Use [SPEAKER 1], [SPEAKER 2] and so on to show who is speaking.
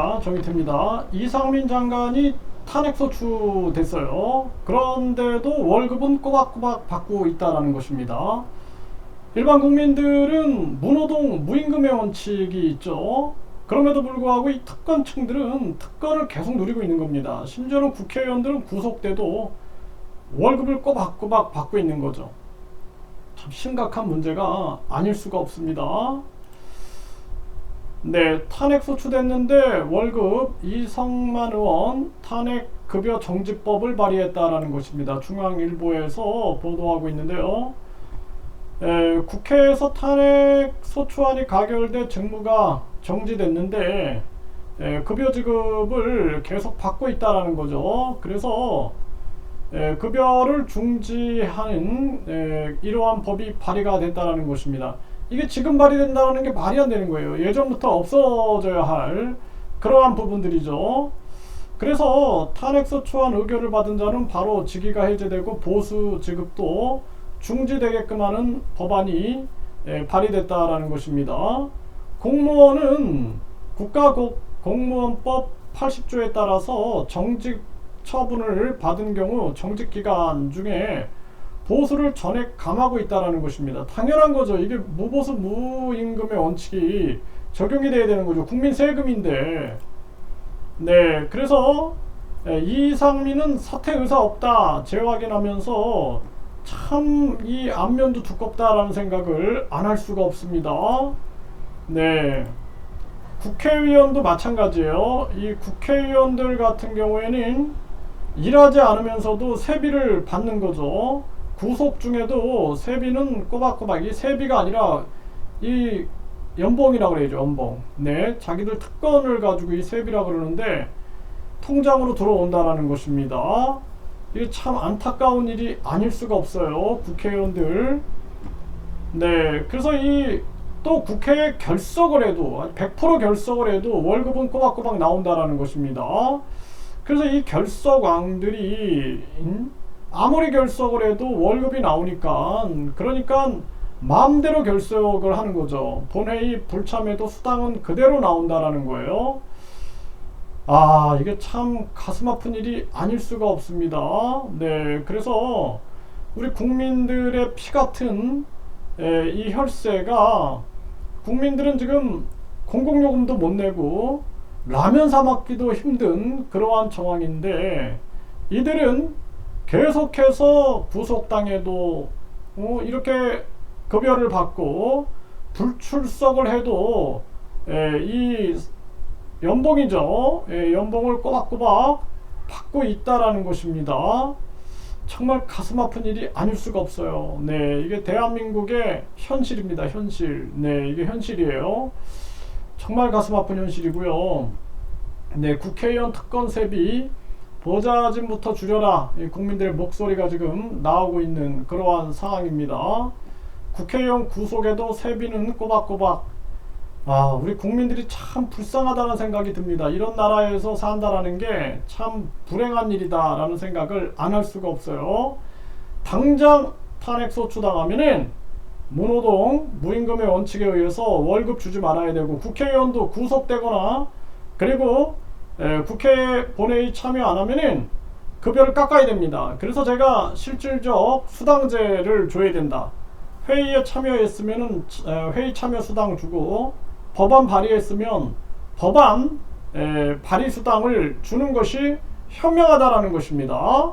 [SPEAKER 1] 아, 정의태입니다. 이상민 장관이 탄핵 소추 됐어요. 그런데도 월급은 꼬박꼬박 받고 있다는 것입니다. 일반 국민들은 무노동 무임금의 원칙이 있죠. 그럼에도 불구하고 이 특권층들은 특권을 계속 누리고 있는 겁니다. 심지어는 국회의원들은 구속돼도 월급을 꼬박꼬박 받고 있는 거죠. 참 심각한 문제가 아닐 수가 없습니다. 네, 탄핵 소추됐는데 월급 이성만 의원 탄핵 급여 정지법을 발의했다라는 것입니다. 중앙일보에서 보도하고 있는데요. 에, 국회에서 탄핵 소추안이 가결돼 직무가 정지됐는데 에, 급여 지급을 계속 받고 있다라는 거죠. 그래서 에, 급여를 중지하는 에, 이러한 법이 발의가 됐다라는 것입니다. 이게 지금 발의된다는 게 말이 안 되는 거예요. 예전부터 없어져야 할 그러한 부분들이죠. 그래서 탄핵소추안 의결을 받은 자는 바로 직위가 해제되고 보수 지급도 중지되게끔 하는 법안이 에, 발의됐다라는 것입니다. 공무원은 국가공무원법 80조에 따라서 정직 처분을 받은 경우 정직 기간 중에 보수를 전액 감하고 있다라는 것입니다. 당연한 거죠. 이게 무보수 무임금의 원칙이 적용이 돼야 되는 거죠. 국민 세금인데. 네, 그래서 예, 이상민은 사퇴 의사 없다 재확인하면서 참 이 안면도 두껍다라는 생각을 안 할 수가 없습니다. 네. 국회의원도 마찬가지예요. 이 국회의원들 같은 경우에는 일하지 않으면서도 세비를 받는 거죠. 구속 중에도 세비는 꼬박꼬박 이 세비가 아니라 이 연봉이라고 그래야죠 연봉. 네 자기들 특권을 가지고 이 세비라 그러는데 통장으로 들어온다라는 것입니다. 이게 참 안타까운 일이 아닐 수가 없어요 국회의원들. 네 그래서 이 또 국회에 결석을 해도 100% 결석을 해도 월급은 꼬박꼬박 나온다라는 것입니다. 그래서 이 결석왕들이 음? 아무리 결석을 해도 월급이 나오니까 그러니까 마음대로 결석을 하는 거죠. 본회의 불참해도 수당은 그대로 나온다라는 거예요. 아, 이게 참 가슴 아픈 일이 아닐 수가 없습니다. 네, 그래서 우리 국민들의 피 같은 에, 이 혈세가 국민들은 지금 공공요금도 못 내고 라면 사 먹기도 힘든 그러한 정황인데 이들은 계속해서 구속당해도 어, 이렇게 급여를 받고 불출석을 해도 에, 이 연봉이죠. 예, 연봉을 꼬박꼬박 받고 있다라는 것입니다. 정말 가슴 아픈 일이 아닐 수가 없어요. 네, 이게 대한민국의 현실입니다. 현실. 네, 이게 현실이에요. 정말 가슴 아픈 현실이고요. 네, 국회의원 특권 세비 보좌진부터 줄여라. 이 국민들의 목소리가 지금 나오고 있는 그러한 상황입니다. 국회의원 구속에도 세비는 꼬박꼬박. 아, 우리 국민들이 참 불쌍하다는 생각이 듭니다. 이런 나라에서 산다라는 게 참 불행한 일이다라는 생각을 안 할 수가 없어요. 당장 탄핵 소추 당하면은 무노동 무임금의 원칙에 의해서 월급 주지 말아야 되고 국회의원도 구속되거나 그리고 에, 국회 본회의 참여 안 하면은 급여를 깎아야 됩니다. 그래서 제가 실질적 수당제를 줘야 된다. 회의에 참여했으면은 에, 회의 참여 수당 주고 법안 발의했으면 법안 에, 발의 수당을 주는 것이 현명하다라는 것입니다.